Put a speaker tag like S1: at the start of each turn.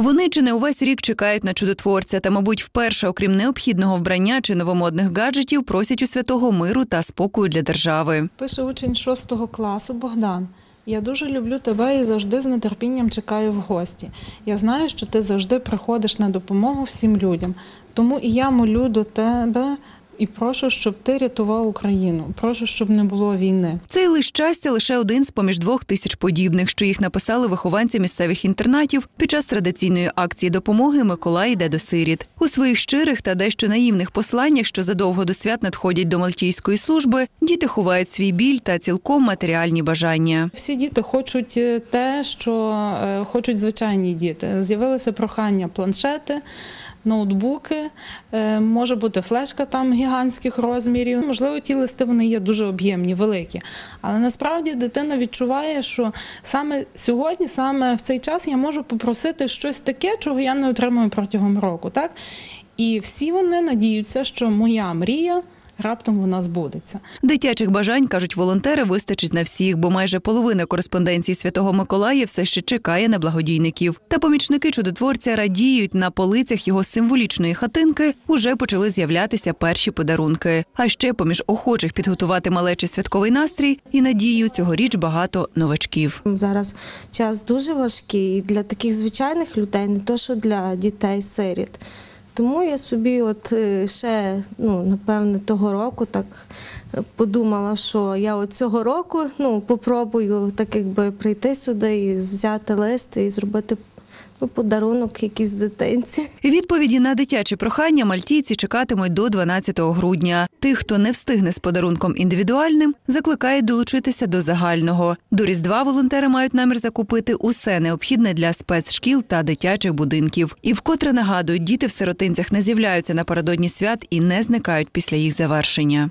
S1: Вони чи не увесь рік чекають на чудотворця, та, мабуть, вперше, окрім необхідного вбрання чи новомодних гаджетів, просять у святого миру та спокою для держави.
S2: Пише учень 6 класу Богдан. Я дуже люблю тебе і завжди з нетерпінням чекаю в гості. Я знаю, що ти завжди приходиш на допомогу всім людям. Тому і я молю до тебе і прошу, щоб ти рятував Україну. Прошу, щоб не було війни.
S1: Цей лист щастя лише один з поміж двох тисяч подібних, що їх написали вихованці місцевих інтернатів під час традиційної акції допомоги Миколай йде до сиріт. У своїх щирих та дещо наївних посланнях, що задовго до свят надходять до мальтійської служби, діти ховають свій біль та цілком матеріальні бажання.
S2: Всі діти хочуть е, те, що е, хочуть звичайні діти. З'явилося прохання планшети, ноутбуки, е, може бути флешка там гігантських розмірів. Можливо, ті листи вони є дуже об'ємні, великі. Але насправді дитина відчуває, що саме сьогодні, саме в цей час я можу попросити щось таке, чого я не отримую протягом року. Так? І всі вони надіються, що моя мрія раптом вона збудеться.
S1: Дитячих бажань кажуть волонтери, вистачить на всіх, бо майже половина кореспонденції Святого Миколая все ще чекає на благодійників. Та помічники чудотворця радіють на полицях його символічної хатинки. Уже почали з'являтися перші подарунки. А ще поміж охочих підготувати малечий святковий настрій і надію цьогоріч багато новачків.
S3: Зараз час дуже важкий для таких звичайних людей, не то що для дітей-сиріт. Тому я собі, от е, ще, ну, напевне, того року так е, подумала, що я от цього року ну, попробую так якби прийти сюди і взяти лист і зробити ну, подарунок якійсь дитинці.
S1: Відповіді на дитячі прохання мальтійці чекатимуть до 12 грудня. Тих, хто не встигне з подарунком індивідуальним, закликають долучитися до загального. До Різдва волонтери мають намір закупити усе необхідне для спецшкіл та дитячих будинків. І вкотре нагадують, діти в сиротинцях не з'являються напередодні свят і не зникають після їх завершення.